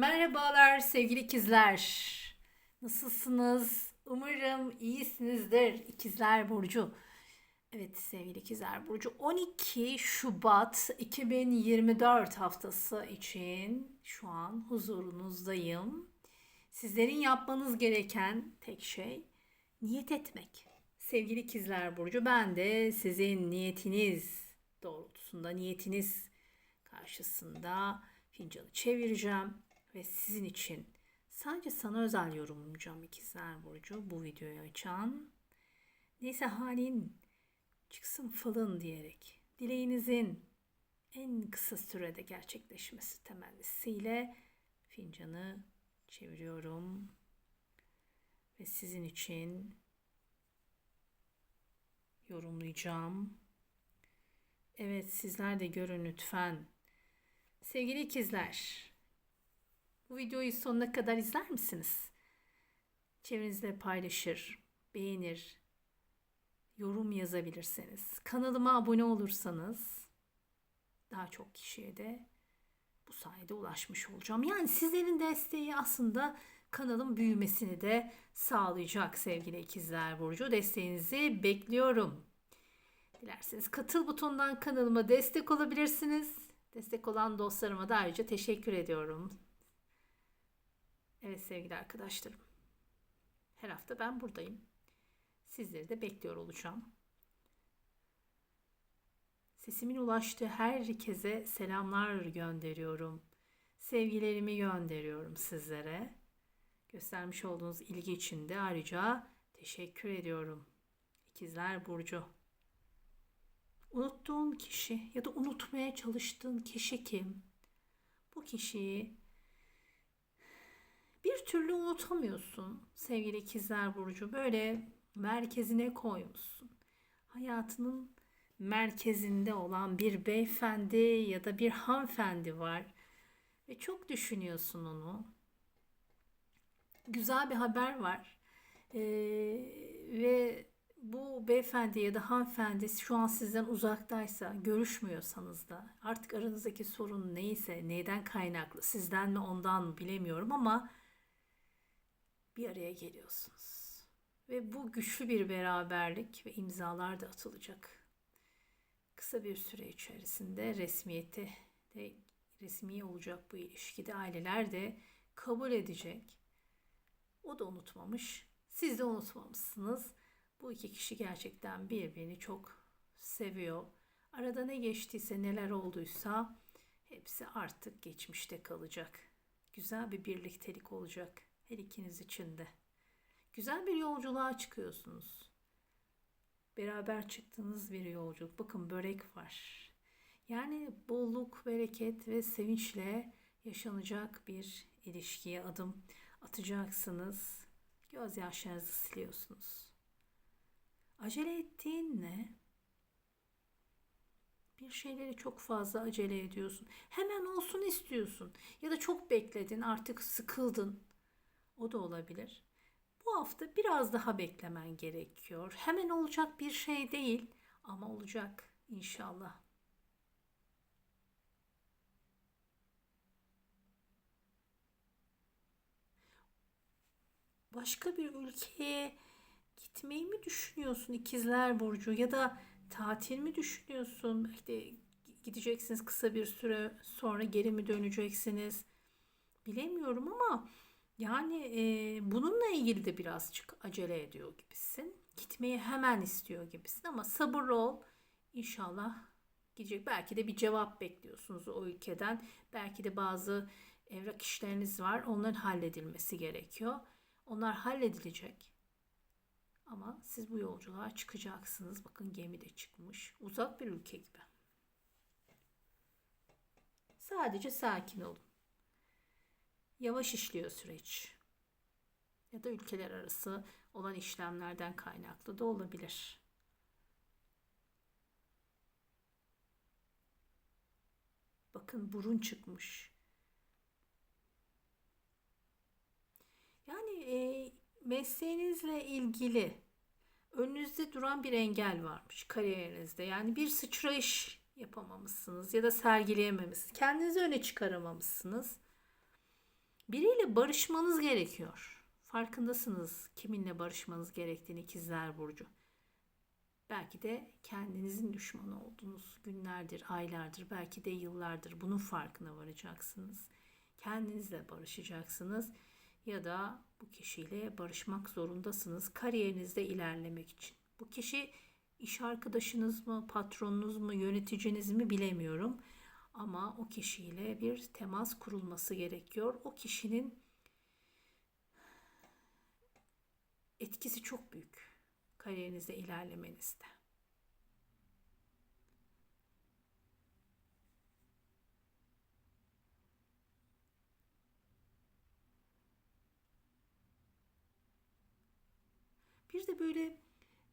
Merhabalar sevgili ikizler. Nasılsınız? Umarım iyisinizdir ikizler Burcu. Evet sevgili ikizler Burcu 12 Şubat 2024 haftası için şu an huzurunuzdayım. Sizlerin yapmanız gereken tek şey niyet etmek. Sevgili ikizler Burcu ben de sizin niyetiniz doğrultusunda niyetiniz karşısında fincanı çevireceğim ve sizin için sadece sana özel yorumlayacağım ikizler Burcu bu videoyu açan. Neyse halin çıksın falın diyerek dileğinizin en kısa sürede gerçekleşmesi temennisiyle fincanı çeviriyorum ve sizin için yorumlayacağım. Evet sizler de görün lütfen. Sevgili ikizler, bu videoyu sonuna kadar izler misiniz? Çevrenizde paylaşır, beğenir, yorum yazabilirseniz, kanalıma abone olursanız daha çok kişiye de bu sayede ulaşmış olacağım. Yani sizlerin desteği aslında kanalın büyümesini de sağlayacak sevgili ikizler Burcu. Desteğinizi bekliyorum. Dilerseniz katıl butonundan kanalıma destek olabilirsiniz. Destek olan dostlarıma da ayrıca teşekkür ediyorum. Evet sevgili arkadaşlarım. Her hafta ben buradayım. Sizleri de bekliyor olacağım. Sesimin ulaştığı herkese selamlar gönderiyorum. Sevgilerimi gönderiyorum sizlere. Göstermiş olduğunuz ilgi için de ayrıca teşekkür ediyorum. İkizler Burcu. Unuttuğun kişi ya da unutmaya çalıştığın kişi kim? Bu kişiyi bir türlü unutamıyorsun sevgili ikizler burcu. Böyle merkezine koymuşsun. Hayatının merkezinde olan bir beyefendi ya da bir hanımefendi var ve çok düşünüyorsun onu. Güzel bir haber var. Ee, ve bu beyefendi ya da hanımefendi şu an sizden uzaktaysa, görüşmüyorsanız da artık aranızdaki sorun neyse, neyden kaynaklı, sizden mi ondan mı bilemiyorum ama bir araya geliyorsunuz. Ve bu güçlü bir beraberlik ve imzalar da atılacak. Kısa bir süre içerisinde resmiyete de resmi olacak bu ilişkide aileler de kabul edecek. O da unutmamış, siz de unutmamışsınız. Bu iki kişi gerçekten birbirini çok seviyor. Arada ne geçtiyse, neler olduysa hepsi artık geçmişte kalacak. Güzel bir birliktelik olacak her ikiniz için de. Güzel bir yolculuğa çıkıyorsunuz. Beraber çıktığınız bir yolculuk. Bakın börek var. Yani bolluk, bereket ve sevinçle yaşanacak bir ilişkiye adım atacaksınız. Gözyaşlarınızı siliyorsunuz. Acele ettiğin ne? Bir şeyleri çok fazla acele ediyorsun. Hemen olsun istiyorsun. Ya da çok bekledin, artık sıkıldın. O da olabilir. Bu hafta biraz daha beklemen gerekiyor. Hemen olacak bir şey değil ama olacak inşallah. Başka bir ülkeye gitmeyi mi düşünüyorsun ikizler burcu ya da tatil mi düşünüyorsun? Belki de gideceksiniz kısa bir süre sonra geri mi döneceksiniz? Bilemiyorum ama yani e, bununla ilgili de birazcık acele ediyor gibisin. Gitmeyi hemen istiyor gibisin ama sabırlı ol. İnşallah gidecek. Belki de bir cevap bekliyorsunuz o ülkeden. Belki de bazı evrak işleriniz var. Onların halledilmesi gerekiyor. Onlar halledilecek. Ama siz bu yolculuğa çıkacaksınız. Bakın gemi de çıkmış. Uzak bir ülke gibi. Sadece sakin olun. Yavaş işliyor süreç. Ya da ülkeler arası olan işlemlerden kaynaklı da olabilir. Bakın burun çıkmış. Yani e, mesleğinizle ilgili önünüzde duran bir engel varmış kariyerinizde. Yani bir sıçrayış yapamamışsınız ya da sergileyememişsiniz. Kendinizi öne çıkaramamışsınız. Biriyle barışmanız gerekiyor. Farkındasınız kiminle barışmanız gerektiğini ikizler burcu. Belki de kendinizin düşmanı olduğunuz günlerdir, aylardır, belki de yıllardır bunun farkına varacaksınız. Kendinizle barışacaksınız ya da bu kişiyle barışmak zorundasınız kariyerinizde ilerlemek için. Bu kişi iş arkadaşınız mı, patronunuz mu, yöneticiniz mi bilemiyorum. Ama o kişiyle bir temas kurulması gerekiyor. O kişinin etkisi çok büyük kariyerinizde ilerlemenizde. Bir de böyle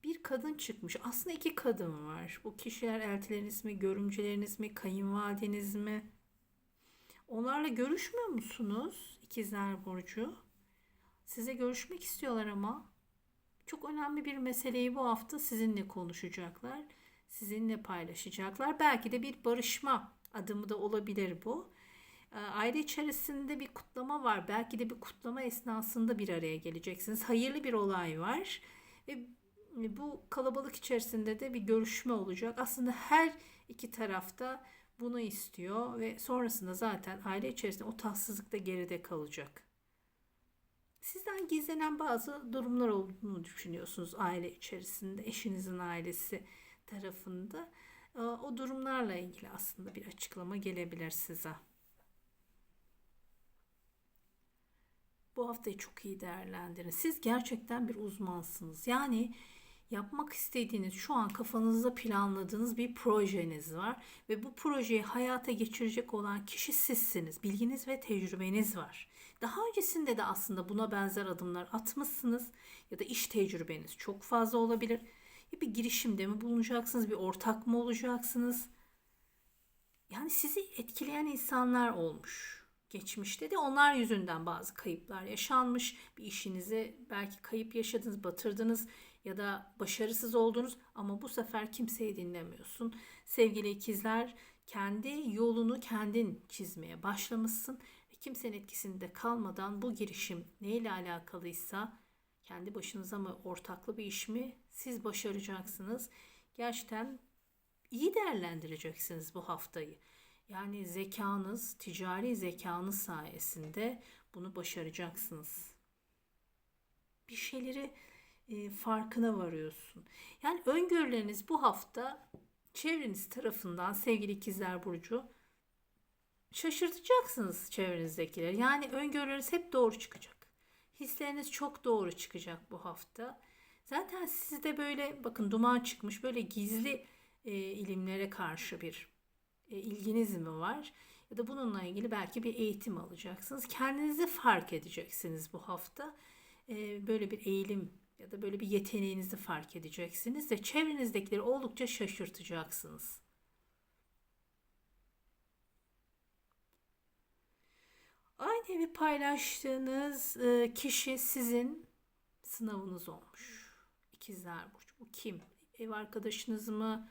bir kadın çıkmış. Aslında iki kadın var. Bu kişiler eltileriniz mi, görümceleriniz mi, kayınvalideniz mi? Onlarla görüşmüyor musunuz? İkizler Burcu. Size görüşmek istiyorlar ama çok önemli bir meseleyi bu hafta sizinle konuşacaklar. Sizinle paylaşacaklar. Belki de bir barışma adımı da olabilir bu. Ee, aile içerisinde bir kutlama var. Belki de bir kutlama esnasında bir araya geleceksiniz. Hayırlı bir olay var. Ve bu kalabalık içerisinde de bir görüşme olacak. Aslında her iki tarafta bunu istiyor ve sonrasında zaten aile içerisinde o tatsızlık da geride kalacak. Sizden gizlenen bazı durumlar olduğunu düşünüyorsunuz aile içerisinde, eşinizin ailesi tarafında. Ee, o durumlarla ilgili aslında bir açıklama gelebilir size. Bu haftayı çok iyi değerlendirin. Siz gerçekten bir uzmansınız. Yani yapmak istediğiniz, şu an kafanızda planladığınız bir projeniz var ve bu projeyi hayata geçirecek olan kişi sizsiniz. Bilginiz ve tecrübeniz var. Daha öncesinde de aslında buna benzer adımlar atmışsınız ya da iş tecrübeniz çok fazla olabilir. Ya bir girişimde mi bulunacaksınız, bir ortak mı olacaksınız? Yani sizi etkileyen insanlar olmuş. Geçmişte de onlar yüzünden bazı kayıplar yaşanmış. Bir işinizi belki kayıp yaşadınız, batırdınız ya da başarısız oldunuz ama bu sefer kimseyi dinlemiyorsun. Sevgili ikizler, kendi yolunu kendin çizmeye başlamışsın ve kimsenin etkisinde kalmadan bu girişim neyle alakalıysa kendi başınıza mı ortaklı bir iş mi siz başaracaksınız. Gerçekten iyi değerlendireceksiniz bu haftayı. Yani zekanız, ticari zekanız sayesinde bunu başaracaksınız. Bir şeyleri e, farkına varıyorsun. Yani öngörüleriniz bu hafta çevreniz tarafından sevgili ikizler burcu şaşırtacaksınız çevrenizdekileri. Yani öngörüleriniz hep doğru çıkacak. Hisleriniz çok doğru çıkacak bu hafta. Zaten sizde böyle bakın duman çıkmış böyle gizli e, ilimlere karşı bir e, ilginiz mi var? Ya da bununla ilgili belki bir eğitim alacaksınız. Kendinizi fark edeceksiniz bu hafta. E, böyle bir eğilim ya da böyle bir yeteneğinizi fark edeceksiniz ve çevrenizdekileri oldukça şaşırtacaksınız. Aynı evi paylaştığınız e, kişi sizin sınavınız olmuş. İkizler Burcu. Bu kim? Ev arkadaşınız mı?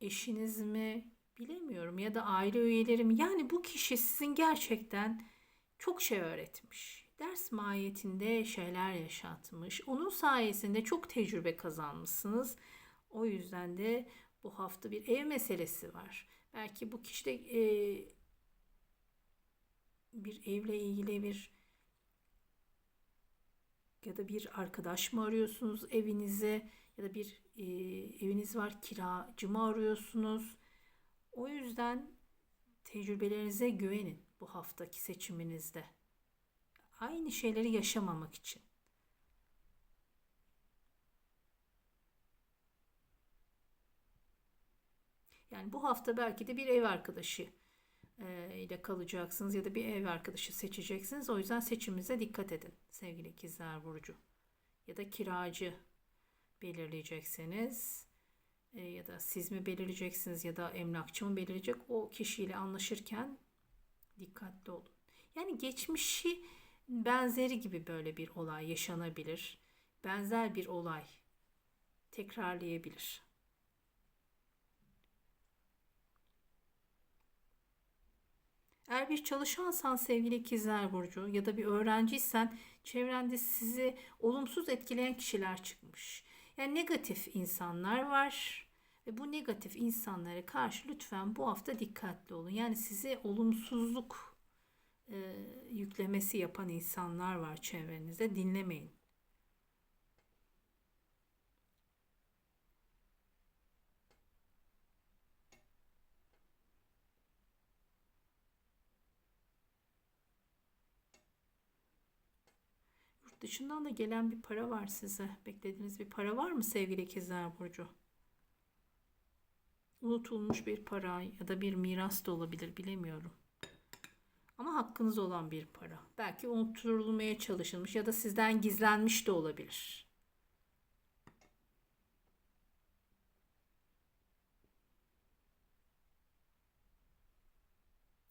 Eşiniz mi? Bilemiyorum. Ya da aile üyeleri mi? Yani bu kişi sizin gerçekten çok şey öğretmiş ders mahiyetinde şeyler yaşatmış. Onun sayesinde çok tecrübe kazanmışsınız. O yüzden de bu hafta bir ev meselesi var. Belki bu kişide e, bir evle ilgili bir ya da bir arkadaş mı arıyorsunuz evinize ya da bir e, eviniz var kiracı mı arıyorsunuz? O yüzden tecrübelerinize güvenin bu haftaki seçiminizde aynı şeyleri yaşamamak için. Yani bu hafta belki de bir ev arkadaşı e, ile kalacaksınız ya da bir ev arkadaşı seçeceksiniz. O yüzden seçiminize dikkat edin sevgili ikizler burcu. Ya da kiracı belirleyeceksiniz. E, ya da siz mi belirleyeceksiniz ya da emlakçı mı belirleyecek o kişiyle anlaşırken dikkatli olun. Yani geçmişi benzeri gibi böyle bir olay yaşanabilir. Benzer bir olay tekrarlayabilir. Eğer bir çalışansan sevgili ikizler burcu ya da bir öğrenciysen çevrende sizi olumsuz etkileyen kişiler çıkmış. Yani negatif insanlar var ve bu negatif insanlara karşı lütfen bu hafta dikkatli olun. Yani size olumsuzluk e, yüklemesi yapan insanlar var çevrenizde dinlemeyin. Yurt dışından da gelen bir para var size. Beklediğiniz bir para var mı sevgili ikizler burcu? Unutulmuş bir para ya da bir miras da olabilir bilemiyorum. Ama hakkınız olan bir para. Belki unutulmaya çalışılmış ya da sizden gizlenmiş de olabilir.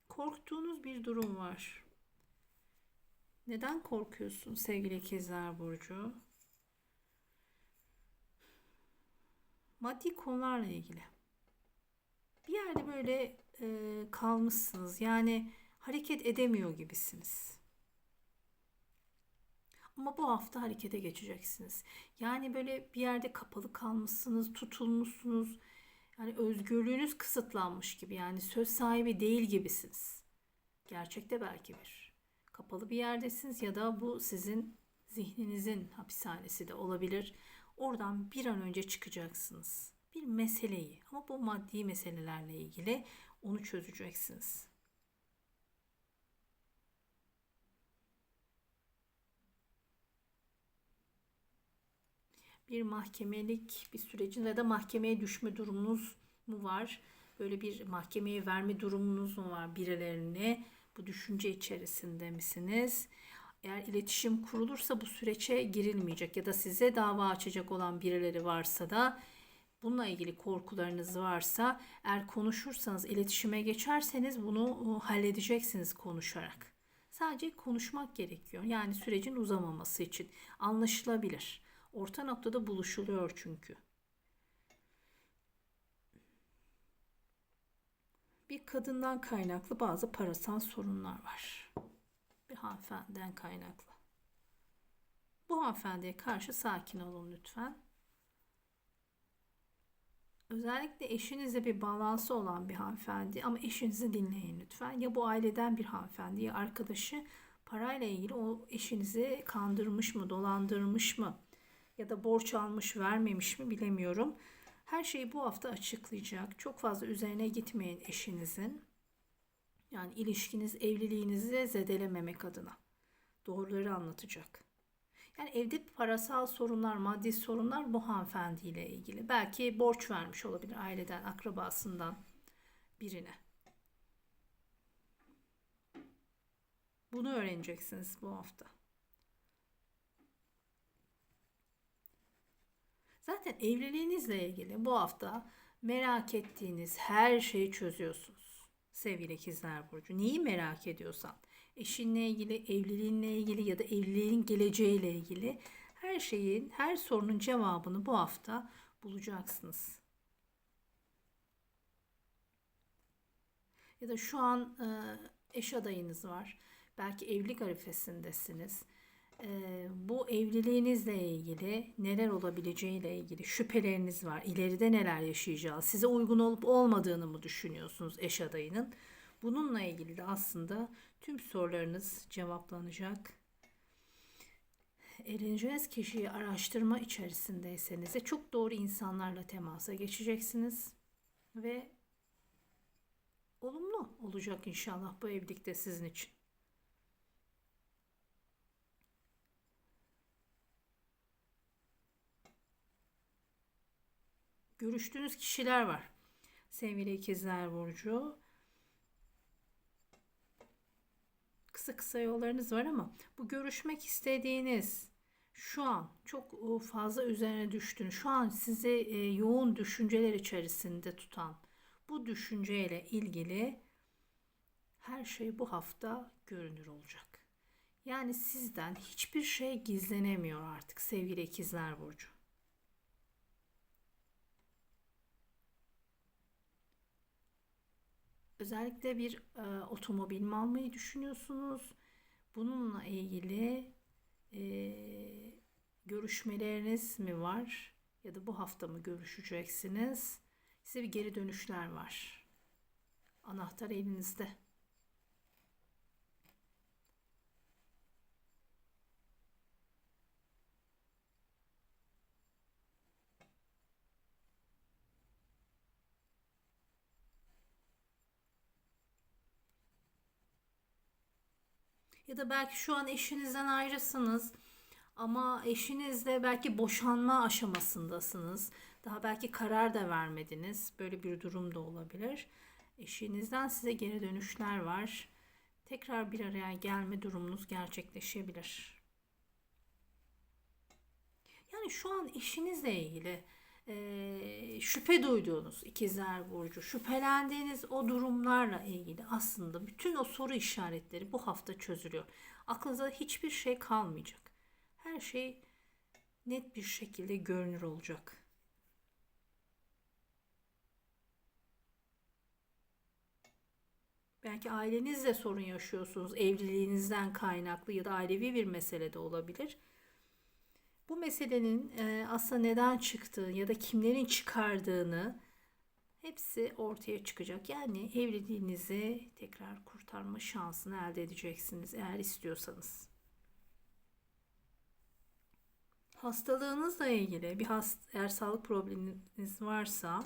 Korktuğunuz bir durum var. Neden korkuyorsun sevgili ikizler burcu? Maddi konularla ilgili. Bir yerde böyle e, kalmışsınız. Yani hareket edemiyor gibisiniz. Ama bu hafta harekete geçeceksiniz. Yani böyle bir yerde kapalı kalmışsınız, tutulmuşsunuz. Yani özgürlüğünüz kısıtlanmış gibi. Yani söz sahibi değil gibisiniz. Gerçekte belki bir. Kapalı bir yerdesiniz ya da bu sizin zihninizin hapishanesi de olabilir. Oradan bir an önce çıkacaksınız. Bir meseleyi ama bu maddi meselelerle ilgili onu çözeceksiniz. Bir mahkemelik bir sürecin ya da mahkemeye düşme durumunuz mu var? Böyle bir mahkemeye verme durumunuz mu var birilerine? Bu düşünce içerisinde misiniz? Eğer iletişim kurulursa bu süreçe girilmeyecek ya da size dava açacak olan birileri varsa da bununla ilgili korkularınız varsa eğer konuşursanız iletişime geçerseniz bunu halledeceksiniz konuşarak. Sadece konuşmak gerekiyor. Yani sürecin uzamaması için anlaşılabilir. Orta noktada buluşuluyor çünkü. Bir kadından kaynaklı bazı parasal sorunlar var. Bir hanımefendiden kaynaklı. Bu hanımefendiye karşı sakin olun lütfen. Özellikle eşinizle bir bağlantısı olan bir hanımefendi ama eşinizi dinleyin lütfen. Ya bu aileden bir hanımefendi ya arkadaşı parayla ilgili o eşinizi kandırmış mı, dolandırmış mı? Ya da borç almış vermemiş mi bilemiyorum. Her şeyi bu hafta açıklayacak. Çok fazla üzerine gitmeyin eşinizin. Yani ilişkiniz, evliliğinizi zedelememek adına. Doğruları anlatacak. Yani evde parasal sorunlar, maddi sorunlar bu hanımefendiyle ilgili. Belki borç vermiş olabilir aileden, akrabasından birine. Bunu öğreneceksiniz bu hafta. Zaten evliliğinizle ilgili bu hafta merak ettiğiniz her şeyi çözüyorsunuz. Sevgili ikizler burcu. Neyi merak ediyorsan, eşinle ilgili, evliliğinle ilgili ya da evliliğin geleceğiyle ilgili her şeyin, her sorunun cevabını bu hafta bulacaksınız. Ya da şu an eş adayınız var. Belki evlilik arifesindesiniz bu evliliğinizle ilgili neler olabileceğiyle ilgili şüpheleriniz var. İleride neler yaşayacağız? Size uygun olup olmadığını mı düşünüyorsunuz eş adayının? Bununla ilgili de aslında tüm sorularınız cevaplanacak. Elineceğiniz kişiyi araştırma içerisindeyseniz de çok doğru insanlarla temasa geçeceksiniz. Ve olumlu olacak inşallah bu evlilikte sizin için. Görüştüğünüz kişiler var. Sevgili ikizler burcu. Kısa kısa yollarınız var ama bu görüşmek istediğiniz şu an çok e, fazla üzerine düştüğünüz, şu an sizi e, yoğun düşünceler içerisinde tutan bu düşünceyle ilgili her şey bu hafta görünür olacak. Yani sizden hiçbir şey gizlenemiyor artık sevgili ikizler burcu. Özellikle bir e, otomobil mi almayı düşünüyorsunuz? Bununla ilgili e, görüşmeleriniz mi var? Ya da bu hafta mı görüşeceksiniz? Size bir geri dönüşler var. Anahtar elinizde. Ya da belki şu an eşinizden ayrısınız ama eşinizle belki boşanma aşamasındasınız. Daha belki karar da vermediniz. Böyle bir durum da olabilir. Eşinizden size geri dönüşler var. Tekrar bir araya gelme durumunuz gerçekleşebilir. Yani şu an eşinizle ilgili e, şüphe duyduğunuz ikizler burcu, şüphelendiğiniz o durumlarla ilgili aslında bütün o soru işaretleri bu hafta çözülüyor. Aklınızda hiçbir şey kalmayacak. Her şey net bir şekilde görünür olacak. Belki ailenizle sorun yaşıyorsunuz, evliliğinizden kaynaklı ya da ailevi bir mesele de olabilir. Bu meselenin e, aslında neden çıktığı ya da kimlerin çıkardığını hepsi ortaya çıkacak. Yani evliliğinizi tekrar kurtarma şansını elde edeceksiniz eğer istiyorsanız. Hastalığınızla ilgili bir hast eğer sağlık probleminiz varsa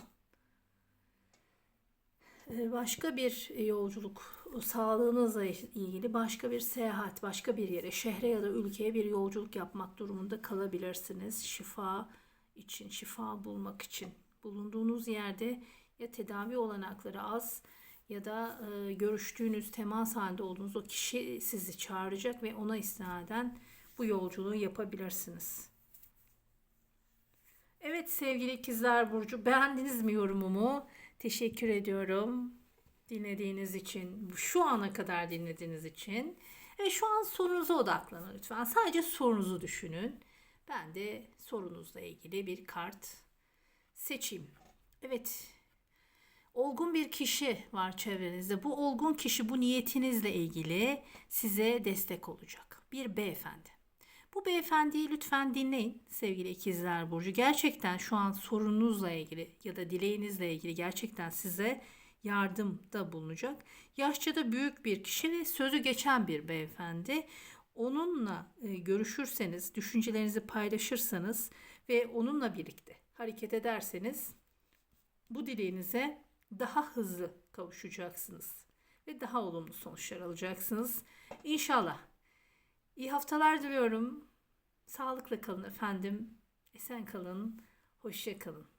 başka bir yolculuk, sağlığınızla ilgili başka bir seyahat, başka bir yere, şehre ya da ülkeye bir yolculuk yapmak durumunda kalabilirsiniz. Şifa için, şifa bulmak için. Bulunduğunuz yerde ya tedavi olanakları az ya da e, görüştüğünüz, temas halinde olduğunuz o kişi sizi çağıracak ve ona istinaden bu yolculuğu yapabilirsiniz. Evet sevgili ikizler Burcu beğendiniz mi yorumumu? Teşekkür ediyorum dinlediğiniz için, şu ana kadar dinlediğiniz için. Ve şu an sorunuza odaklanın lütfen. Sadece sorunuzu düşünün. Ben de sorunuzla ilgili bir kart seçeyim. Evet. Olgun bir kişi var çevrenizde. Bu olgun kişi bu niyetinizle ilgili size destek olacak. Bir beyefendi. Bu beyefendiyi lütfen dinleyin sevgili ikizler burcu. Gerçekten şu an sorununuzla ilgili ya da dileğinizle ilgili gerçekten size yardımda bulunacak. Yaşça da büyük bir kişi ve sözü geçen bir beyefendi. Onunla e, görüşürseniz, düşüncelerinizi paylaşırsanız ve onunla birlikte hareket ederseniz bu dileğinize daha hızlı kavuşacaksınız ve daha olumlu sonuçlar alacaksınız. İnşallah. İyi haftalar diliyorum. Sağlıkla kalın efendim. Esen kalın. Hoşça kalın.